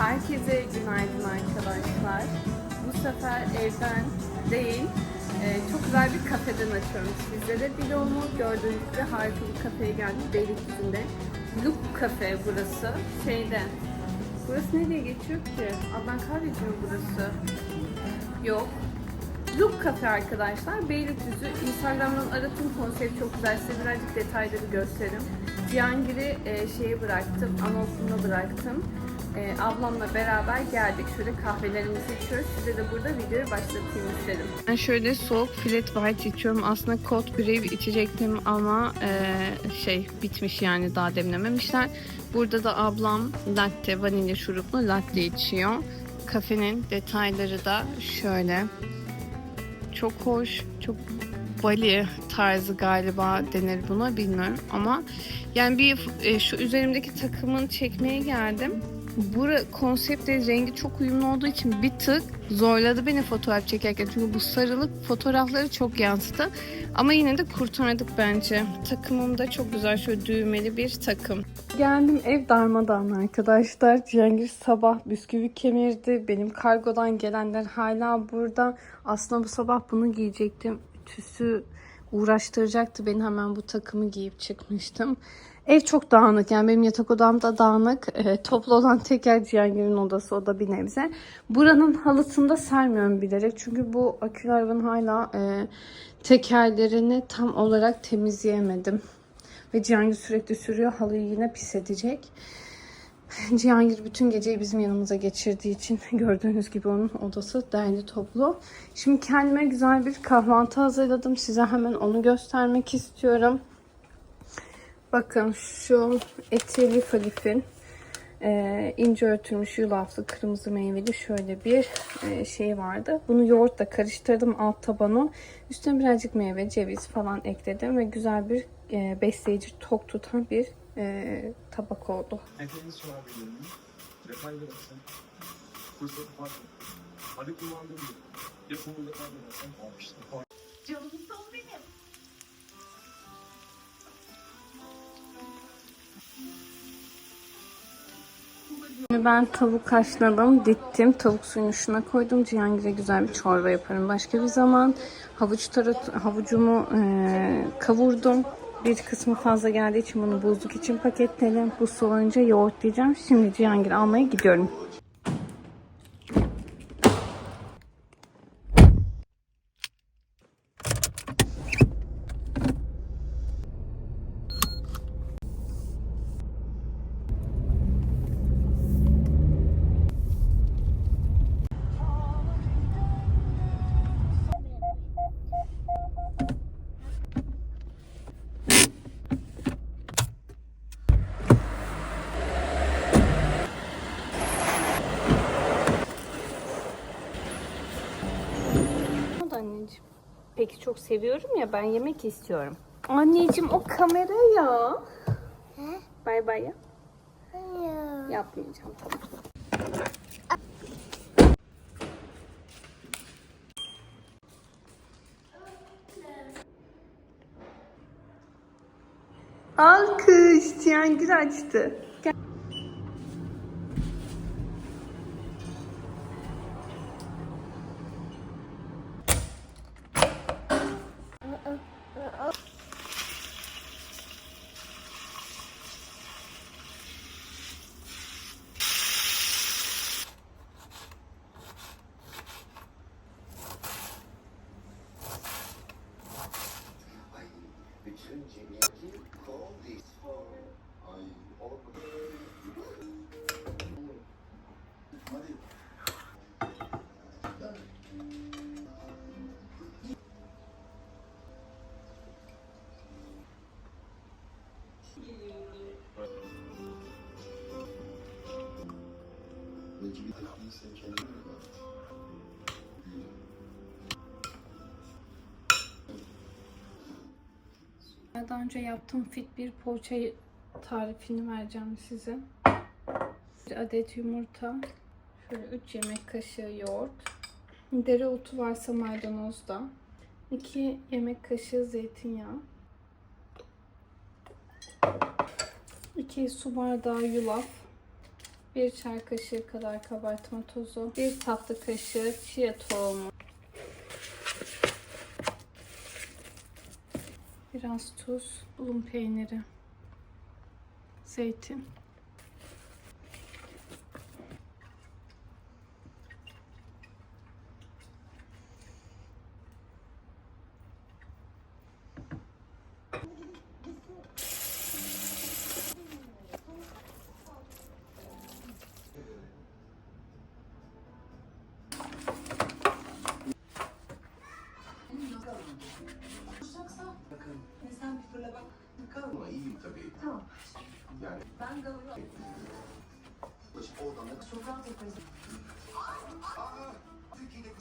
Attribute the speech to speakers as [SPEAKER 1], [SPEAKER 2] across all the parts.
[SPEAKER 1] Herkese günaydın arkadaşlar. Bu sefer evden değil, e, çok güzel bir kafeden açıyorum sizlere. Vlogumu gördüğünüz gibi harika bir kafeye geldik Beylikdüzü'nde. Look Cafe burası. Şeyde. Burası ne diye geçiyor ki? Adnan kahveci mi burası? Yok. Look Cafe arkadaşlar. Beylikdüzü. Instagram'dan aratın konsept çok güzel. Size birazcık detayları gösteririm. Cihangir'i e, şeye bıraktım. Anaokuluna bıraktım. E, ablamla beraber geldik. Şöyle kahvelerimizi içiyoruz. Size de burada videoyu başlatayım istedim. Ben şöyle soğuk flat white içiyorum. Aslında cold brew içecektim ama e, şey bitmiş yani daha demlememişler. Burada da ablam latte, vanilya şuruplu latte içiyor. Kafenin detayları da şöyle. Çok hoş, çok Bali tarzı galiba denir buna bilmiyorum ama yani bir e, şu üzerimdeki takımın çekmeye geldim. Bura konseptle rengi çok uyumlu olduğu için bir tık zorladı beni fotoğraf çekerken. Çünkü bu sarılık fotoğrafları çok yansıttı. Ama yine de kurtardık bence. Takımım da çok güzel. Şöyle düğmeli bir takım. Geldim ev darmadağın arkadaşlar. Cihangir sabah bisküvi kemirdi. Benim kargodan gelenler hala burada. Aslında bu sabah bunu giyecektim. Ütüsü uğraştıracaktı beni hemen bu takımı giyip çıkmıştım. Ev çok dağınık yani benim yatak odam da dağınık. E, toplu olan tek yer Cihangir'in odası o da bir nebze. Buranın halısını da sermiyorum bilerek. Çünkü bu akülü arabanın hala e, tekerlerini tam olarak temizleyemedim. Ve Cihangir sürekli sürüyor. Halıyı yine pis edecek. Cihangir bütün geceyi bizim yanımıza geçirdiği için gördüğünüz gibi onun odası derli toplu. Şimdi kendime güzel bir kahvaltı hazırladım. Size hemen onu göstermek istiyorum. Bakın şu etli falifin e, ince örtülmüş yulaflı kırmızı meyveli şöyle bir e, şey vardı. Bunu yoğurtla karıştırdım alt tabanı. Üstüne birazcık meyve, ceviz falan ekledim ve güzel bir e, besleyici tok tutan bir e, tabak oldu.
[SPEAKER 2] Sorabilir miyim? Fırsatı. Hadi kullandığım kaybedersen kalmıştı.
[SPEAKER 1] Ben tavuk haşladım, dittim. Tavuk suyunu şuna koydum. Cihangir'e güzel bir çorba yaparım. Başka bir zaman havuç tarat, havucumu e, kavurdum. Bir kısmı fazla geldiği için bunu buzluk için paketledim. Bu soğuyunca yoğurtlayacağım. Şimdi Cihangir almaya gidiyorum. Peki çok seviyorum ya ben yemek istiyorum. Anneciğim o kamera ya. Bay bay ya. Yapmayacağım tamam. Alkış. Cihangir açtı. Gel.
[SPEAKER 3] Bütün cemiyeti kol Ay o
[SPEAKER 1] Daha önce yaptığım fit bir poğaça tarifini vereceğim size. Bir adet yumurta, şöyle 3 yemek kaşığı yoğurt, dereotu varsa maydanoz da, 2 yemek kaşığı zeytinyağı, 2 su bardağı yulaf, Bir çay kaşığı kadar kabartma tozu. Bir tatlı kaşığı chia tohumu. Biraz tuz, bulun peyniri, zeytin.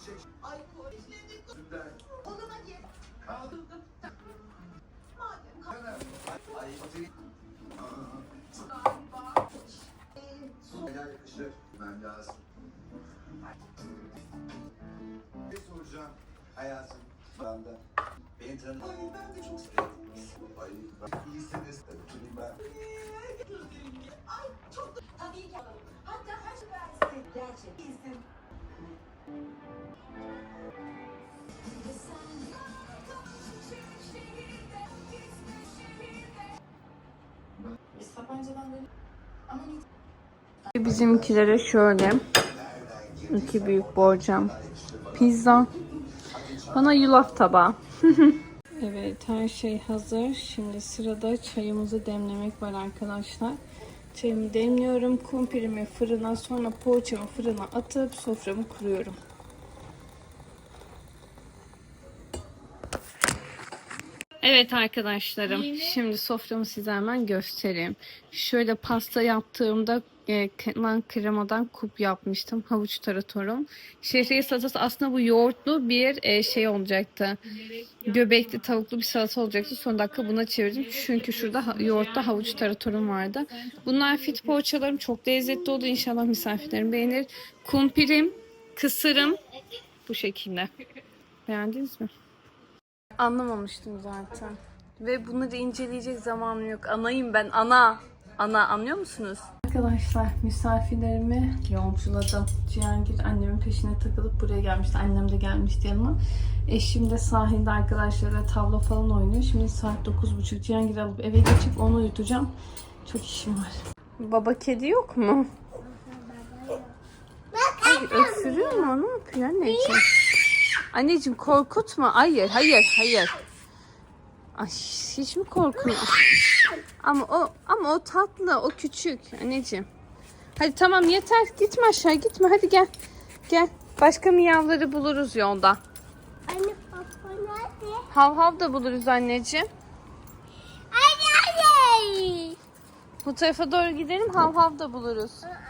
[SPEAKER 3] Şey.
[SPEAKER 4] Ay polisledik.
[SPEAKER 3] Sünder.
[SPEAKER 4] Koluma gir.
[SPEAKER 3] Kaldı.
[SPEAKER 4] Madem
[SPEAKER 3] Kanar. Ay, ay,
[SPEAKER 4] galiba. Ee,
[SPEAKER 3] Helal yakışır. Ben? Ben de. Çok severim. Ay ben
[SPEAKER 4] da tabii ki alalım. Hatta her şey versin. Gerçek. İyisin. Biz Sapanca'dan böyle ama
[SPEAKER 1] Bizimkilere şöyle iki büyük borcam pizza bana yulaf tabağı evet her şey hazır şimdi sırada çayımızı demlemek var arkadaşlar çayımı demliyorum kumpirimi fırına sonra poğaçamı fırına atıp soframı kuruyorum Evet arkadaşlarım, şimdi soframı size hemen göstereyim. Şöyle pasta yaptığımda e, kremadan kup yapmıştım. Havuç taratorum. Şehriye salatası aslında bu yoğurtlu bir e, şey olacaktı. Göbekli tavuklu bir salata olacaktı. Son dakika buna çevirdim. Çünkü şurada ha- yoğurtta havuç taratorum vardı. Bunlar fit poğaçalarım çok lezzetli oldu. İnşallah misafirlerim beğenir. Kumpirim, kısırım bu şekilde. Beğendiniz mi? Anlamamıştım zaten. Ve bunları inceleyecek zamanım yok. Anayım ben ana. Ana anlıyor musunuz? Arkadaşlar misafirlerimi yolculadım. Cihangir annemin peşine takılıp buraya gelmişti. Annem de gelmişti yanıma. Eşim de sahilde arkadaşlarla tavla falan oynuyor. Şimdi saat 9.30 Cihangir alıp eve geçip onu uyutacağım. Çok işim var. Baba kedi yok mu? Ay, öksürüyor mu? Ne yapıyor anneciğim? Anneciğim korkutma. Hayır, hayır, hayır. Ay hiç mi korkuyor? Ama o ama o tatlı, o küçük anneciğim. Hadi tamam yeter. Gitme aşağı gitme. Hadi gel. Gel. Başka miyavları buluruz yolda.
[SPEAKER 5] Anne papa nerede?
[SPEAKER 1] Hav hav da buluruz anneciğim.
[SPEAKER 5] Anne anne.
[SPEAKER 1] Bu tarafa doğru gidelim. Hav hav da buluruz.
[SPEAKER 5] Aa,